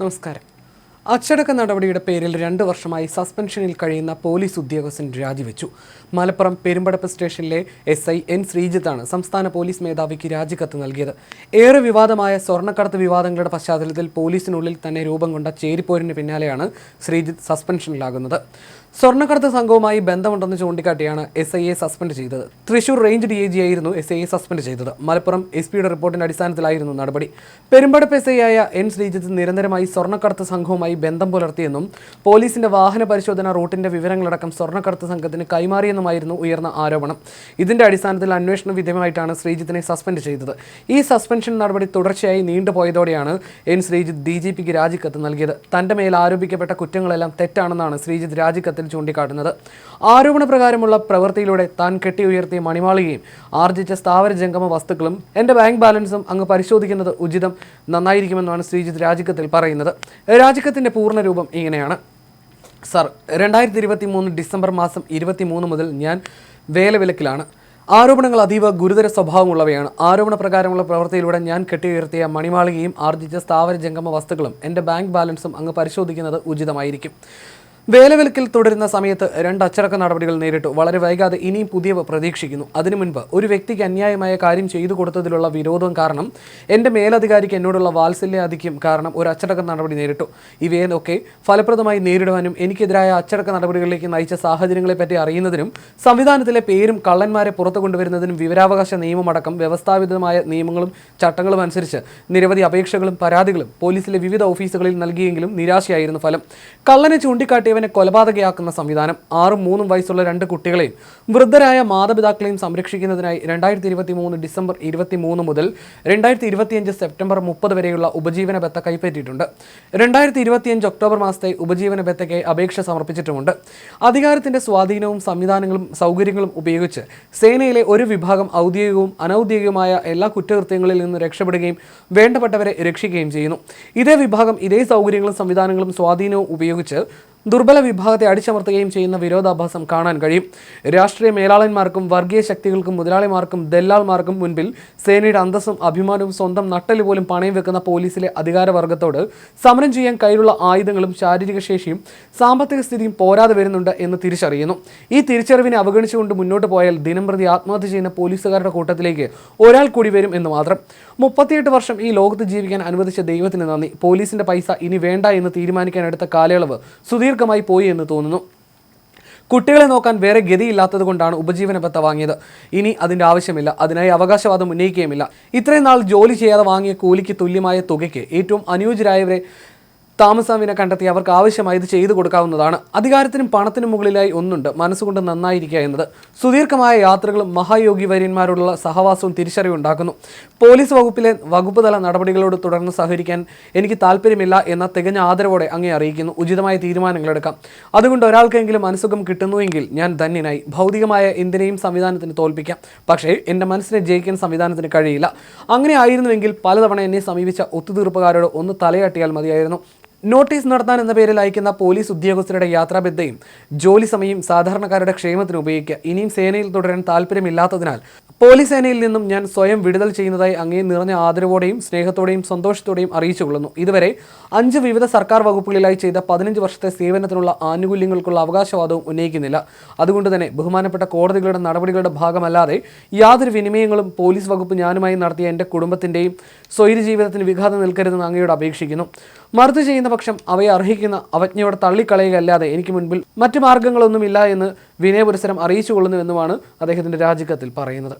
നമസ്കാരം. അച്ചടക്ക നടപടിയുടെ പേരിൽ രണ്ട് വർഷമായി സസ്പെൻഷനിൽ കഴിയുന്ന പോലീസ് ഉദ്യോഗസ്ഥൻ രാജിവെച്ചു. മലപ്പുറം പെരുമ്പടപ്പ് സ്റ്റേഷനിലെ എസ് ഐ എൻ ശ്രീജിത്താണ് സംസ്ഥാന പോലീസ് മേധാവിക്ക് രാജിക്കത്ത് നൽകിയത്. ഏറെ വിവാദമായ സ്വർണക്കടത്ത് വിവാദങ്ങളുടെ പശ്ചാത്തലത്തിൽ പോലീസിനുള്ളിൽ തന്നെ രൂപം കൊണ്ട ചേരിപ്പോരിന് പിന്നാലെയാണ് ശ്രീജിത്ത് സസ്പെൻഷനിലാകുന്നത്. സ്വർണക്കടത്ത് സംഘവുമായി ബന്ധമുണ്ടെന്ന് ചൂണ്ടിക്കാട്ടിയാണ് എസ് ഐ എ സസ്പെൻഡ് ചെയ്തത്. Thrissur range D I G ആയിരുന്നു എസ് ഐ എ സസ്പെൻഡ് ചെയ്തത്. മലപ്പുറം എസ് പിയുടെ റിപ്പോർട്ടിന്റെ അടിസ്ഥാനത്തിലായിരുന്നു നടപടി. പെരുമ്പടപ്പ് എസ് ഐ ആയ എൻ ശ്രീജിത്ത് നിരന്തരമായി സ്വർണക്കടത്ത് സംഘവുമായി ബന്ധം പുലർത്തിയെന്നും പോലീസിന്റെ വാഹന പരിശോധന റൂട്ടിന്റെ വിവരങ്ങളടക്കം സ്വർണക്കടത്ത് സംഘത്തിന് കൈമാറിയെന്നുമായിരുന്നു ഉയർന്ന ആരോപണം. ഇതിന്റെ അടിസ്ഥാനത്തിൽ അന്വേഷണ വിധേയമായിട്ടാണ് ശ്രീജിത്തിനെ സസ്പെൻഡ് ചെയ്തത്. ഈ സസ്പെൻഷൻ നടപടി തുടർച്ചയായി നീണ്ടുപോയതോടെയാണ് എൻ ശ്രീജിത്ത് ഡി ജി പിക്ക് രാജിക്കത്ത് നൽകിയത്. തന്റെ മേൽ ആരോപിക്കപ്പെട്ട കുറ്റങ്ങളെല്ലാം തെറ്റാണെന്നാണ് ശ്രീജിത്ത് രാജിക്കത്തിൽ ചൂണ്ടിക്കാട്ടുന്നത്. ആരോപണ പ്രകാരമുള്ള പ്രവൃത്തിയിലൂടെ താൻ കെട്ടിയുയർത്തിയ മണിമാളികയും ആർജിച്ച സ്ഥാവര ജംഗമ വസ്തുക്കളും എന്റെ ബാങ്ക് ബാലൻസും അങ്ങ് പരിശോധിക്കുന്നത് ഉചിതം നന്നായിരിക്കുമെന്നാണ് ശ്രീജിത്ത് രാജിക്കത്തിൽ പറയുന്നത്. രാജിക്കത്തിന്റെ പൂർണരൂപം ഇങ്ങനെയാണ്. സർ രണ്ടായിരത്തി ഇരുപത്തി മൂന്ന് ഡിസംബർ മാസം ഇരുപത്തി മൂന്ന് മുതൽ ഞാൻ വേലവിലക്കിലാണ്. ആരോപണങ്ങൾ അതീവ ഗുരുതര സ്വഭാവമുള്ളവയാണ്. ആരോപണ പ്രകാരമുള്ള പ്രവൃത്തിയിലൂടെ ഞാൻ കെട്ടിയുയർത്തിയ മണിമാളികയും ആർജിച്ച സ്ഥാവര ജംഗമ വസ്തുക്കളും എന്റെ ബാങ്ക് ബാലൻസും അങ്ങ് പരിശോധിക്കുന്നത് ഉചിതമായിരിക്കും. വേലവിലക്കിൽ തുടരുന്ന സമയത്ത് രണ്ട് അച്ചടക്ക നടപടികൾ നേരിട്ടു. വളരെ വൈകാതെ ഇനിയും പുതിയവ പ്രതീക്ഷിക്കുന്നു. അതിനു മുൻപ് ഒരു വ്യക്തിക്ക് അന്യായമായ കാര്യം ചെയ്തു കൊടുത്തതിലുള്ള വിരോധം കാരണം എന്റെ മേലധികാരിക്ക് എന്നോടുള്ള വാത്സല്യാധിക്യം കാരണം ഒരു അച്ചടക്ക നടപടി നേരിട്ടു. ഇവയൊക്കെ ഫലപ്രദമായി നേരിടുവാനും എനിക്കെതിരായ അച്ചടക്ക നടപടികളിലേക്ക് നയിച്ച സാഹചര്യങ്ങളെപ്പറ്റി അറിയുന്നതിനും സംവിധാനത്തിലെ പേരും കള്ളന്മാരെ പുറത്തു കൊണ്ടുവരുന്നതിനും വിവരാവകാശ നിയമമടക്കം വ്യവസ്ഥാപിതമായ നിയമങ്ങളും ചട്ടങ്ങളും അനുസരിച്ച് നിരവധി അപേക്ഷകളും പരാതികളും പോലീസിലെ വിവിധ ഓഫീസുകളിൽ നൽകിയെങ്കിലും നിരാശയായിരുന്നു ഫലം. കള്ളനെ ചൂണ്ടിക്കാട്ടിയവനെ കൊലപാതകയാക്കുന്ന സംവിധാനം ആറും മൂന്നും വയസ്സുള്ള രണ്ട് കുട്ടികളെയും വൃദ്ധരായ മാതാപിതാക്കളെയും സംരക്ഷിക്കുന്നതിനായി രണ്ടായിരത്തി ഇരുപത്തി മൂന്ന് ഡിസംബർ ഇരുപത്തി മൂന്ന് മുതൽ രണ്ടായിരത്തി ഇരുപത്തിയഞ്ച് സെപ്റ്റംബർ മുപ്പത് വരെയുള്ള ഉപജീവന ബത്ത കൈപ്പറ്റിയിട്ടുണ്ട്. രണ്ടായിരത്തി ഇരുപത്തിയഞ്ച് ഒക്ടോബർ മാസത്തെ ഉപജീവന ബത്തയ്ക്ക് അപേക്ഷ സമർപ്പിച്ചിട്ടുമുണ്ട്. അധികാരത്തിന്റെ സ്വാധീനവും സംവിധാനങ്ങളും സൗകര്യങ്ങളും ഉപയോഗിച്ച് സേനയിലെ ഒരു വിഭാഗം ഔദ്യോഗികവും അനൗദ്യോഗികവുമായ എല്ലാ കുറ്റകൃത്യങ്ങളിൽ നിന്ന് രക്ഷപ്പെടുകയും വേണ്ടപ്പെട്ടവരെ രക്ഷിക്കുകയും ചെയ്യുന്നു. ഇതേ വിഭാഗം ഇതേ സൗകര്യങ്ങളും സംവിധാനങ്ങളും സ്വാധീനവും ഉപയോഗിച്ച് ദുർബല വിഭാഗത്തെ അടിച്ചമർത്തുകയും ചെയ്യുന്ന വിരോധാഭാസം കാണാൻ കഴിയും. രാഷ്ട്രീയ മേലാളന്മാർക്കും വർഗീയ ശക്തികൾക്കും മുതലാളിമാർക്കും ദല്ലാൾമാർക്കും മുൻപിൽ സേനയുടെ അന്തസ്സും അഭിമാനവും സ്വന്തം നട്ടൽ പോലും പണയം വെക്കുന്ന പോലീസിലെ അധികാരവർഗത്തോട് സമരം ചെയ്യാൻ കയ്യിലുള്ള ആയുധങ്ങളും ശാരീരിക ശേഷിയും സാമ്പത്തിക സ്ഥിതിയും പോരാതെ വരുന്നുണ്ട് എന്ന് തിരിച്ചറിയുന്നു. ഈ തിരിച്ചറിവിനെ അവഗണിച്ചുകൊണ്ട് മുന്നോട്ട് പോയാൽ ദിനംപ്രതി ആത്മഹത്യ ചെയ്യുന്ന പോലീസുകാരുടെ കൂട്ടത്തിലേക്ക് ഒരാൾ കൂടി വരും എന്ന് മാത്രം. മുപ്പത്തിയെട്ട് വർഷം ഈ ലോകത്ത് ജീവിക്കാൻ അനുവദിച്ച ദൈവത്തിന് നന്ദി. പോലീസിന്റെ പൈസ ഇനി വേണ്ട എന്ന് തീരുമാനിക്കാൻ എടുത്ത കാലയളവ് സുദീർഘമായി പോയി എന്ന് തോന്നുന്നു. കുട്ടികളെ നോക്കാൻ വേറെ ഗതിയില്ലാത്തത് കൊണ്ടാണ് ഉപജീവന ഭത്ത വാങ്ങിയത്. ഇനി അതിന്റെ ആവശ്യമില്ല. അതിനായി അവകാശവാദം ഉന്നയിക്കുകയുമില്ല. ഇത്രയും നാൾ ജോലി ചെയ്യാതെ വാങ്ങിയ കൂലിക്ക് തുല്യമായ തുകയ്ക്ക് ഏറ്റവും അനുയോജ്യരായവരെ താമസാവിനെ കണ്ടെത്തി അവർക്ക് ആവശ്യമായത് ചെയ്തു കൊടുക്കാവുന്നതാണ്. അധികാരത്തിനും പണത്തിനും മുകളിലായി ഒന്നുണ്ട്. മനസ്സുകൊണ്ട് നന്നായിരിക്കുക എന്നത്. സുദീർഘമായ യാത്രകളും മഹായോഗി വര്യന്മാരോടുള്ള സഹവാസവും തിരിച്ചറിവുണ്ടാക്കുന്നു. പോലീസ് വകുപ്പിലെ വകുപ്പ് തല നടപടികളോട് തുടർന്ന് സഹകരിക്കാൻ എനിക്ക് താല്പര്യമില്ല എന്ന തികഞ്ഞ ആദരവോടെ അങ്ങേ അറിയിക്കുന്നു. ഉചിതമായ തീരുമാനങ്ങൾ എടുക്കാം. അതുകൊണ്ട് ഒരാൾക്കെങ്കിലും മനസ്സുഖം കിട്ടുന്നുവെങ്കിൽ ഞാൻ ധന്യനായി. ഭൗതികമായ എന്തിനേയും സംവിധാനത്തിന് തോൽപ്പിക്കാം. പക്ഷേ എന്റെ മനസ്സിനെ ജയിക്കാൻ സംവിധാനത്തിന് കഴിയില്ല. അങ്ങനെ ആയിരുന്നുവെങ്കിൽ പലതവണ എന്നെ സമീപിച്ച ഒത്തുതീർപ്പുകാരോട് ഒന്ന് തലയാട്ടിയാൽ മതിയായിരുന്നു. നോട്ടീസ് നടത്താൻ എന്ന പേരിൽ അയക്കുന്ന പോലീസ് ഉദ്യോഗസ്ഥരുടെ യാത്രാബദ്ധയും ജോലി സമയം സാധാരണക്കാരുടെ ക്ഷേമത്തിന് ഉപയോഗിക്കുക. ഇനിയും സേനയിൽ തുടരാൻ താല്പര്യമില്ലാത്തതിനാൽ പോലീസ് സേനയിൽ നിന്നും ഞാൻ സ്വയം വിടുതൽ ചെയ്യുന്നതായി അങ്ങേ നിറഞ്ഞ ആദരവോടെയും സ്നേഹത്തോടെയും സന്തോഷത്തോടെയും അറിയിച്ചുകൊള്ളുന്നു ഇതുവരെ അഞ്ച് വിവിധ സർക്കാർ വകുപ്പുകളിലായി ചെയ്ത പതിനഞ്ച് വർഷത്തെ സേവനത്തിനുള്ള ആനുകൂല്യങ്ങൾക്കുള്ള അവകാശവാദവും ഉന്നയിക്കുന്നില്ല. അതുകൊണ്ട് തന്നെ ബഹുമാനപ്പെട്ട കോടതികളുടെ നടപടികളുടെ ഭാഗമല്ലാതെ യാതൊരു വിനിമയങ്ങളും പോലീസ് വകുപ്പ് ഞാനുമായി നടത്തിയ എന്റെ കുടുംബത്തിന്റെയും സ്വൈര ജീവിതത്തിന് വിഘാതം നിൽക്കരുതെന്ന് അങ്ങയോട് അപേക്ഷിക്കുന്നു. മറുത്തു ചെയ്യുന്ന പക്ഷം അവയെ അർഹിക്കുന്ന അവജ്ഞയോടെ തള്ളിക്കളയുകയല്ലാതെ എനിക്ക് മുൻപിൽ മറ്റു മാർഗങ്ങളൊന്നുമില്ല എന്ന് വിനയപുരസരം അറിയിച്ചു കൊള്ളുന്നുവെന്നുമാണ് അദ്ദേഹത്തിന്റെ രാജിക്കത്തിൽ പറയുന്നത്.